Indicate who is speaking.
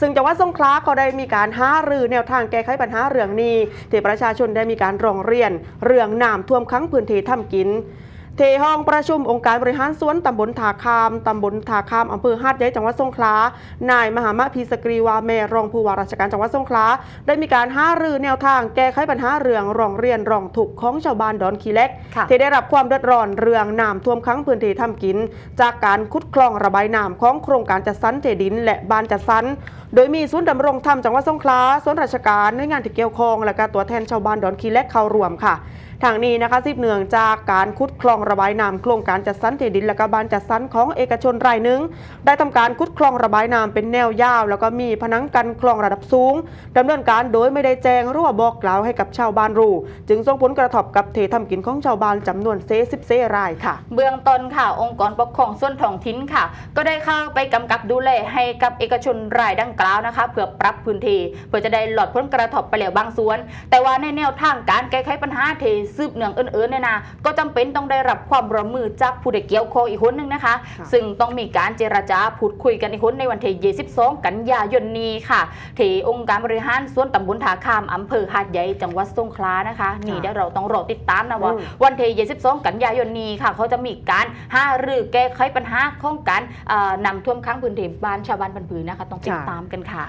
Speaker 1: ซึ่งจังหวัดสงขลาก็ได้มีการหารือแนวทางแก้ไขปัญหาเรื่องนี้ที่ประชาชนได้มีการร้องเรียน เรื่องน้ำท่วมขังพื้นที่ทำกิน เทห้องประชุมองค์การบริหารส่วนตำบลถาคาม ตำบลถาคามอำเภอหาดใหญ่จังหวัดสงขลา นายมหามะพีสกรีวาเมรองผู้ว่าราชการจังหวัดสงขลา ได้มีการหารือแนวทางแก้ไขปัญหาเรื่องร้องเรียนร้องทุกข์ของชาวบ้านดอนขีเล็ก
Speaker 2: ค่ะ
Speaker 1: ที่ได้รับความเดือดร้อนเรื่องน้ำท่วมขังพื้นที่ทำกิน จากการขุดคลองระบายน้ำของโครงการจัดสรรเจดิน และบ้านจัดสรรโดยมีศูนย์ดำรงธรรมจังหวัดสงขลาส่วนราชการหน่วยงานที่เกี่ยวข้องและก็ตัวแทนชาวบ้านดอนขีเล็กเข้ารวมค่ะทางนี้นะคะสิบเนื่องจากการขุดคลองระบายน้ำโครงการจัดสรรที่ดินและก็บ้านจัดสรรของเอกชนรายหนึ่ง ได้ทำการขุดคลองระบายน้ำเป็นแนวยาว แล้วก็มีผนังกันคลองระดับสูงดำเนินการโดยไม่ได้แจ้งรือว่าบอกกล่าวให้กับชาวบ้านรู้ จึงส่งผลกระทบกับเททำกินของชาวบ้านจำนวนเซสิบเซรายค่ะ
Speaker 2: เบื้องต้นค่ะ องค์กรปกครองส่วนท้องถิ่นค่ะ ก็ได้เข้าไปกำกับดูแลให้กับเอกชนรายดังกล่าวนะคะเพื่อปรับพื้นที่เพื่อจะได้หลอดผลกระทบไปแล้วบางส่วน แต่ว่าในแนวทางการแก้ไขปัญหาเทสืบเนืองอื่นๆเนี่ยนะก็จำเป็นต้องได้รับความร่วมมือจากผู้ที่เกี่ยวข้องอีกคนหนึ่งนะคะ ซึ่งต้องมีการเจรจาพูดคุยกันอีกคนในวันที่22 กันยายนนี้ค่ะที่องค์การบริหารส่วนตำบลถาคามอำเภอหาดใหญ่จังหวัดสงขลานะคะ นี่เดี๋ยวเราต้องรอติดตามนะว่าวันที่22 กันยายนนี้ค่ะ เขาจะมีการหารือแก้ไขปัญหาของการนำท่วมค้างพื้นที่บ้านชาวบ้านพันผืนนะคะ ต้องติดตามกันค่ะ